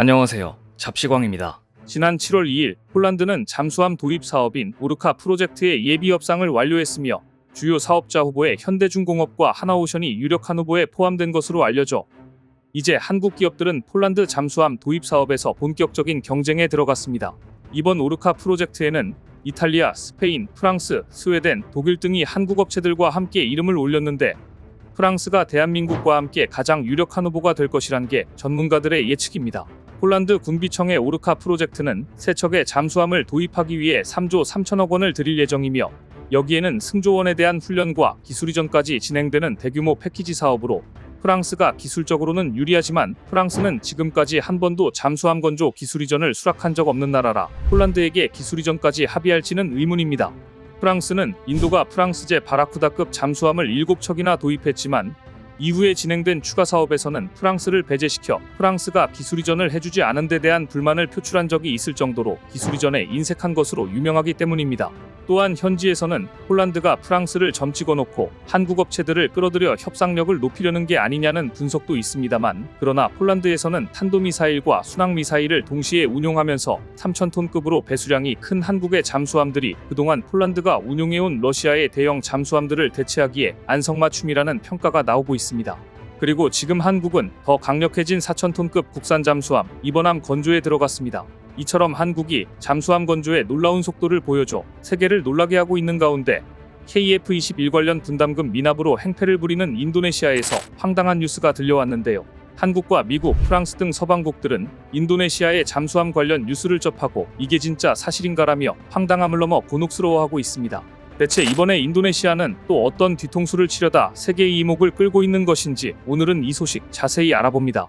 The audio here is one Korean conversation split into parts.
안녕하세요. 잡시광입니다. 지난 7월 2일 폴란드는 잠수함 도입 사업인 오르카 프로젝트의 예비 협상을 완료했으며 주요 사업자 후보에 현대중공업과 하나오션이 유력한 후보에 포함된 것으로 알려져 이제 한국 기업들은 폴란드 잠수함 도입 사업에서 본격적인 경쟁에 들어갔습니다. 이번 오르카 프로젝트에는 이탈리아, 스페인, 프랑스, 스웨덴, 독일 등이 한국 업체들과 함께 이름을 올렸는데 프랑스가 대한민국과 함께 가장 유력한 후보가 될 것이란 게 전문가들의 예측입니다. 폴란드 군비청의 오르카 프로젝트는 세 척의 잠수함을 도입하기 위해 3조 3천억 원을 들일 예정이며 여기에는 승조원에 대한 훈련과 기술 이전까지 진행되는 대규모 패키지 사업으로 프랑스가 기술적으로는 유리하지만 프랑스는 지금까지 한 번도 잠수함 건조 기술 이전을 수락한 적 없는 나라라 폴란드에게 기술 이전까지 합의할지는 의문입니다. 프랑스는 인도가 프랑스제 바라쿠다급 잠수함을 7척이나 도입했지만 이후에 진행된 추가 사업에서는 프랑스를 배제시켜 프랑스가 기술 이전을 해주지 않은 데 대한 불만을 표출한 적이 있을 정도로 기술 이전에 인색한 것으로 유명하기 때문입니다. 또한 현지에서는 폴란드가 프랑스를 점찍어 놓고 한국 업체들을 끌어들여 협상력을 높이려는 게 아니냐는 분석도 있습니다만 그러나 폴란드에서는 탄도미사일과 순항미사일을 동시에 운용하면서 3,000톤급으로 배수량이 큰 한국의 잠수함들이 그동안 폴란드가 운용해온 러시아의 대형 잠수함들을 대체하기에 안성맞춤이라는 평가가 나오고 있습니다. 그리고 지금 한국은 더 강력해진 4,000톤급 국산 잠수함 이번함 건조에 들어갔습니다. 이처럼 한국이 잠수함 건조에 놀라운 속도를 보여줘 세계를 놀라게 하고 있는 가운데 KF-21 관련 분담금 미납으로 행패를 부리는 인도네시아에서 황당한 뉴스가 들려왔는데요. 한국과 미국, 프랑스 등 서방국들은 인도네시아의 잠수함 관련 뉴스를 접하고 이게 진짜 사실인가라며 황당함을 넘어 곤혹스러워하고 있습니다. 대체 이번에 인도네시아는 또 어떤 뒤통수를 치려다 세계의 이목을 끌고 있는 것인지 오늘은 이 소식 자세히 알아봅니다.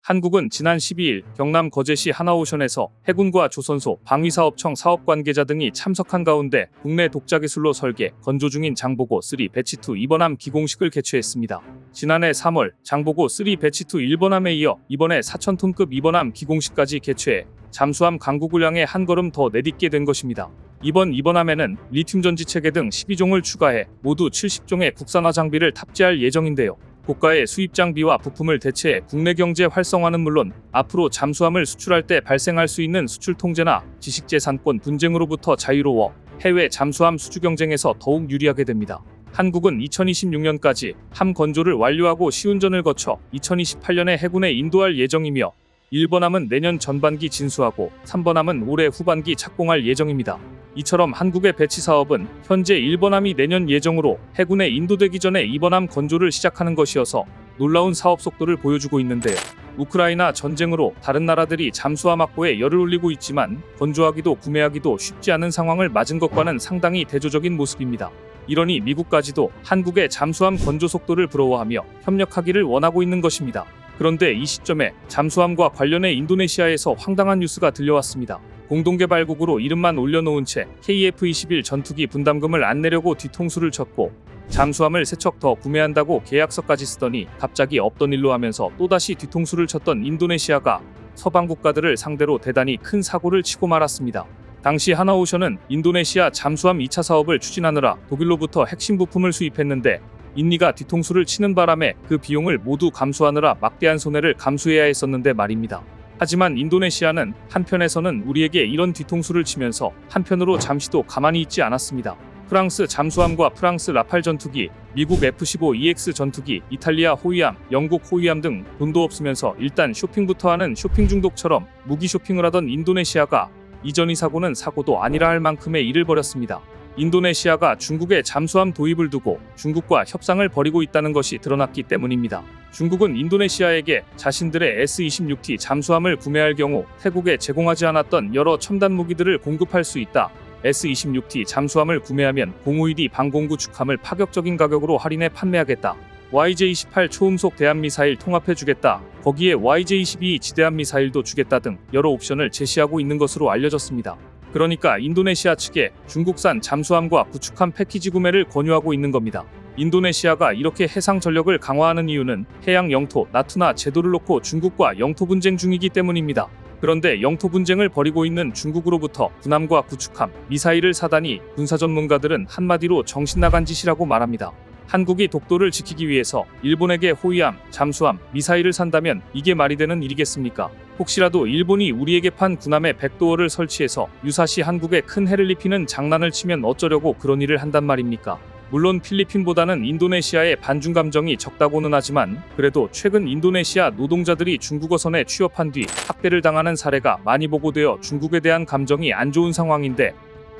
한국은 지난 12일 경남 거제시 하나오션에서 해군과 조선소, 방위사업청 사업 관계자 등이 참석한 가운데 국내 독자 기술로 설계, 건조 중인 장보고 3 배치2 이번함 기공식을 개최했습니다. 지난해 3월 장보고 3 배치2 1번함에 이어 이번에 4,000톤급 이번함 기공식까지 개최해 잠수함 강구 군량에 한 걸음 더 내딛게 된 것입니다. 이번 이번함에는 리튬 전지 체계 등 12종을 추가해 모두 70종의 국산화 장비를 탑재할 예정인데요. 고가의 수입 장비와 부품을 대체해 국내 경제 활성화는 물론 앞으로 잠수함을 수출할 때 발생할 수 있는 수출 통제나 지식재산권 분쟁으로부터 자유로워 해외 잠수함 수주 경쟁에서 더욱 유리하게 됩니다. 한국은 2026년까지 함 건조를 완료하고 시운전을 거쳐 2028년에 해군에 인도할 예정이며 1번함은 내년 전반기 진수하고 3번함은 올해 후반기 착공할 예정입니다. 이처럼 한국의 배치 사업은 현재 1번함이 내년 예정으로 해군에 인도되기 전에 2번함 건조를 시작하는 것이어서 놀라운 사업 속도를 보여주고 있는데요. 우크라이나 전쟁으로 다른 나라들이 잠수함 확보에 열을 올리고 있지만 건조하기도 구매하기도 쉽지 않은 상황을 맞은 것과는 상당히 대조적인 모습입니다. 이러니 미국까지도 한국의 잠수함 건조 속도를 부러워하며 협력하기를 원하고 있는 것입니다. 그런데 이 시점에 잠수함과 관련해 인도네시아에서 황당한 뉴스가 들려왔습니다. 공동개발국으로 이름만 올려놓은 채 KF-21 전투기 분담금을 안 내려고 뒤통수를 쳤고 잠수함을 세척 더 구매한다고 계약서까지 쓰더니 갑자기 없던 일로 하면서 또다시 뒤통수를 쳤던 인도네시아가 서방 국가들을 상대로 대단히 큰 사고를 치고 말았습니다. 당시 하나오션은 인도네시아 잠수함 2차 사업을 추진하느라 독일로부터 핵심 부품을 수입했는데 인니가 뒤통수를 치는 바람에 그 비용을 모두 감수하느라 막대한 손해를 감수해야 했었는데 말입니다. 하지만 인도네시아는 한편에서는 우리에게 이런 뒤통수를 치면서 한편으로 잠시도 가만히 있지 않았습니다. 프랑스 잠수함과 프랑스 라팔 전투기, 미국 F-15EX 전투기, 이탈리아 호위함, 영국 호위함 등 돈도 없으면서 일단 쇼핑부터 하는 쇼핑 중독처럼 무기 쇼핑을 하던 인도네시아가 이전 이 사고는 사고도 아니라 할 만큼의 일을 벌였습니다. 인도네시아가 중국의 잠수함 도입을 두고 중국과 협상을 벌이고 있다는 것이 드러났기 때문입니다. 중국은 인도네시아에게 자신들의 S-26T 잠수함을 구매할 경우 태국에 제공하지 않았던 여러 첨단 무기들을 공급할 수 있다. S-26T 잠수함을 구매하면 051D 방공구 축함을 파격적인 가격으로 할인해 판매하겠다. YJ-28 초음속 대한미사일 통합해주겠다. 거기에 YJ-22 지대함 미사일도 주겠다 등 여러 옵션을 제시하고 있는 것으로 알려졌습니다. 그러니까 인도네시아 측에 중국산 잠수함과 구축함 패키지 구매를 권유하고 있는 겁니다. 인도네시아가 이렇게 해상 전력을 강화하는 이유는 해양 영토 나투나 제도를 놓고 중국과 영토 분쟁 중이기 때문입니다. 그런데 영토 분쟁을 벌이고 있는 중국으로부터 군함과 구축함, 미사일을 사다니 군사 전문가들은 한마디로 정신 나간 짓이라고 말합니다. 한국이 독도를 지키기 위해서 일본에게 호위함, 잠수함, 미사일을 산다면 이게 말이 되는 일이겠습니까? 혹시라도 일본이 우리에게 판 군함에 백도어를 설치해서 유사시 한국에 큰 해를 입히는 장난을 치면 어쩌려고 그런 일을 한단 말입니까? 물론 필리핀보다는 인도네시아의 반중 감정이 적다고는 하지만 그래도 최근 인도네시아 노동자들이 중국어선에 취업한 뒤 학대를 당하는 사례가 많이 보고되어 중국에 대한 감정이 안 좋은 상황인데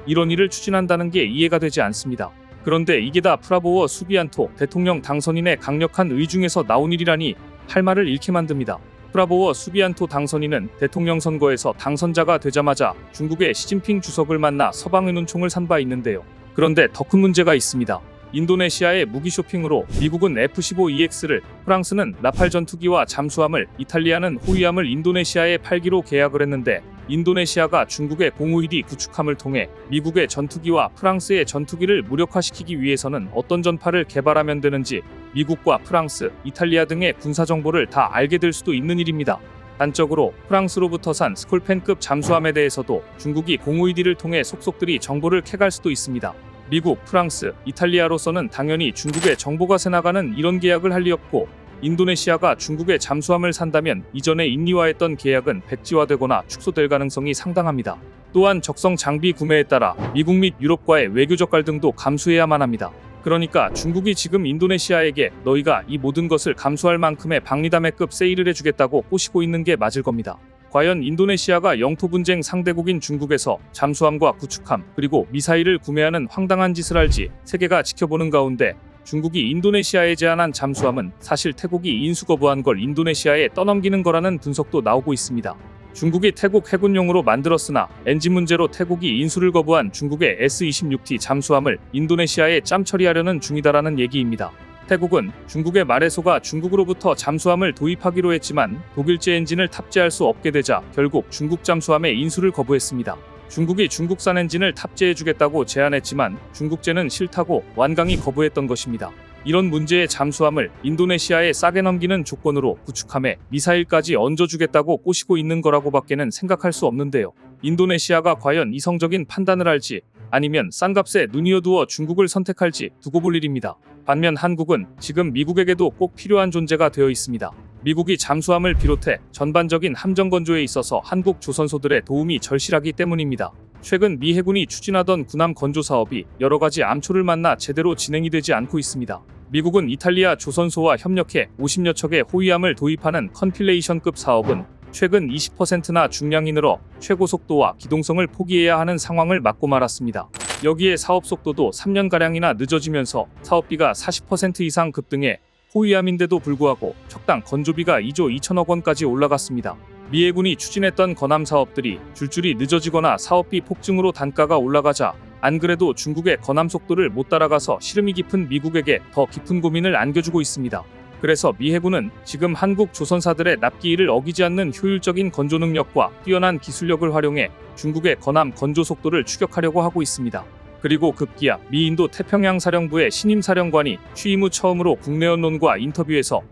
이런 일을 추진한다는 게 이해가 되지 않습니다. 그런데 이게 다 프라보어 수비안토 대통령 당선인의 강력한 의중에서 나온 일이라니 할 말을 잃게 만듭니다. 프라보어 수비안토 당선인은 대통령 선거에서 당선자가 되자마자 중국의 시진핑 주석을 만나 서방의 눈총을 산 바 있는데요. 그런데 더 큰 문제가 있습니다. 인도네시아의 무기 쇼핑으로 미국은 F-15EX를, 프랑스는 라팔 전투기와 잠수함을, 이탈리아는 호위함을 인도네시아에 팔기로 계약을 했는데 인도네시아가 중국의 공우일이 구축함을 통해 미국의 전투기와 프랑스의 전투기를 무력화시키기 위해서는 어떤 전파를 개발하면 되는지 미국과 프랑스, 이탈리아 등의 군사 정보를 다 알게 될 수도 있는 일입니다. 단적으로 프랑스로부터 산 스콜펜급 잠수함에 대해서도 중국이 공우이디를 통해 속속들이 정보를 캐갈 수도 있습니다. 미국, 프랑스, 이탈리아로서는 당연히 중국에 정보가 새나가는 이런 계약을 할 리 없고 인도네시아가 중국의 잠수함을 산다면 이전에 인리화했던 계약은 백지화되거나 축소될 가능성이 상당합니다. 또한 적성 장비 구매에 따라 미국 및 유럽과의 외교적 갈등도 감수해야만 합니다. 그러니까 중국이 지금 인도네시아에게 너희가 이 모든 것을 감수할 만큼의 박리담회급 세일을 해주겠다고 꼬시고 있는 게 맞을 겁니다. 과연 인도네시아가 영토 분쟁 상대국인 중국에서 잠수함과 구축함 그리고 미사일을 구매하는 황당한 짓을 할지 세계가 지켜보는 가운데 중국이 인도네시아에 제안한 잠수함은 사실 태국이 인수 거부한 걸 인도네시아에 떠넘기는 거라는 분석도 나오고 있습니다. 중국이 태국 해군용으로 만들었으나 엔진 문제로 태국이 인수를 거부한 중국의 S-26T 잠수함을 인도네시아에 짬 처리하려는 중이다라는 얘기입니다. 태국은 중국의 말해소가 중국으로부터 잠수함을 도입하기로 했지만 독일제 엔진을 탑재할 수 없게 되자 결국 중국 잠수함의 인수를 거부했습니다. 중국이 중국산 엔진을 탑재해주겠다고 제안했지만 중국제는 싫다고 완강히 거부했던 것입니다. 이런 문제의 잠수함을 인도네시아에 싸게 넘기는 조건으로 구축함에 미사일까지 얹어주겠다고 꼬시고 있는 거라고밖에는 생각할 수 없는데요. 인도네시아가 과연 이성적인 판단을 할지 아니면 싼 값에 눈이어두어 중국을 선택할지 두고 볼 일입니다. 반면 한국은 지금 미국에게도 꼭 필요한 존재가 되어 있습니다. 미국이 잠수함을 비롯해 전반적인 함정 건조에 있어서 한국 조선소들의 도움이 절실하기 때문입니다. 최근 미 해군이 추진하던 군함 건조 사업이 여러 가지 암초를 만나 제대로 진행이 되지 않고 있습니다. 미국은 이탈리아 조선소와 협력해 50여 척의 호위함을 도입하는 컨필레이션급 사업은 최근 20%나 중량이 늘어 최고 속도와 기동성을 포기해야 하는 상황을 맞고 말았습니다. 여기에 사업 속도도 3년가량이나 늦어지면서 사업비가 40% 이상 급등해 호위함인데도 불구하고 척당 건조비가 2조 2천억 원까지 올라갔습니다. 미 해군이 추진했던 건함 사업들이 줄줄이 늦어지거나 사업비 폭증으로 단가가 올라가자 안 그래도 중국의 건함 속도를 못 따라가서 시름이 깊은 미국에게 더 깊은 고민을 안겨주고 있습니다. 그래서 미 해군은 지금 한국 조선사들의 납기일을 어기지 않는 효율적인 건조 능력과 뛰어난 기술력을 활용해 중국의 건함 건조 속도를 추격하려고 하고 있습니다. 그리고 급기야 미 인도 태평양 사령부의 신임 사령관이 취임 후 처음으로 국내 언론과 인터뷰에서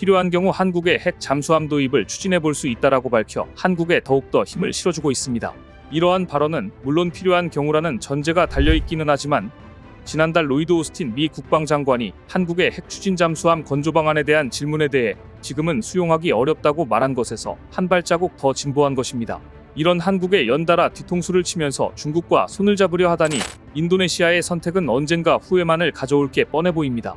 필요한 경우 한국의 핵 잠수함 도입을 추진해 볼 수 있다라고 밝혀 한국에 더욱더 힘을 실어주고 있습니다. 이러한 발언은 물론 필요한 경우라는 전제가 달려 있기는 하지만 지난달 로이드 오스틴 미 국방장관이 한국의 핵 추진 잠수함 건조 방안에 대한 질문에 대해 지금은 수용하기 어렵다고 말한 것에서 한 발자국 더 진보한 것입니다. 이런 한국에 연달아 뒤통수를 치면서 중국과 손을 잡으려 하다니 인도네시아의 선택은 언젠가 후회만을 가져올 게 뻔해 보입니다.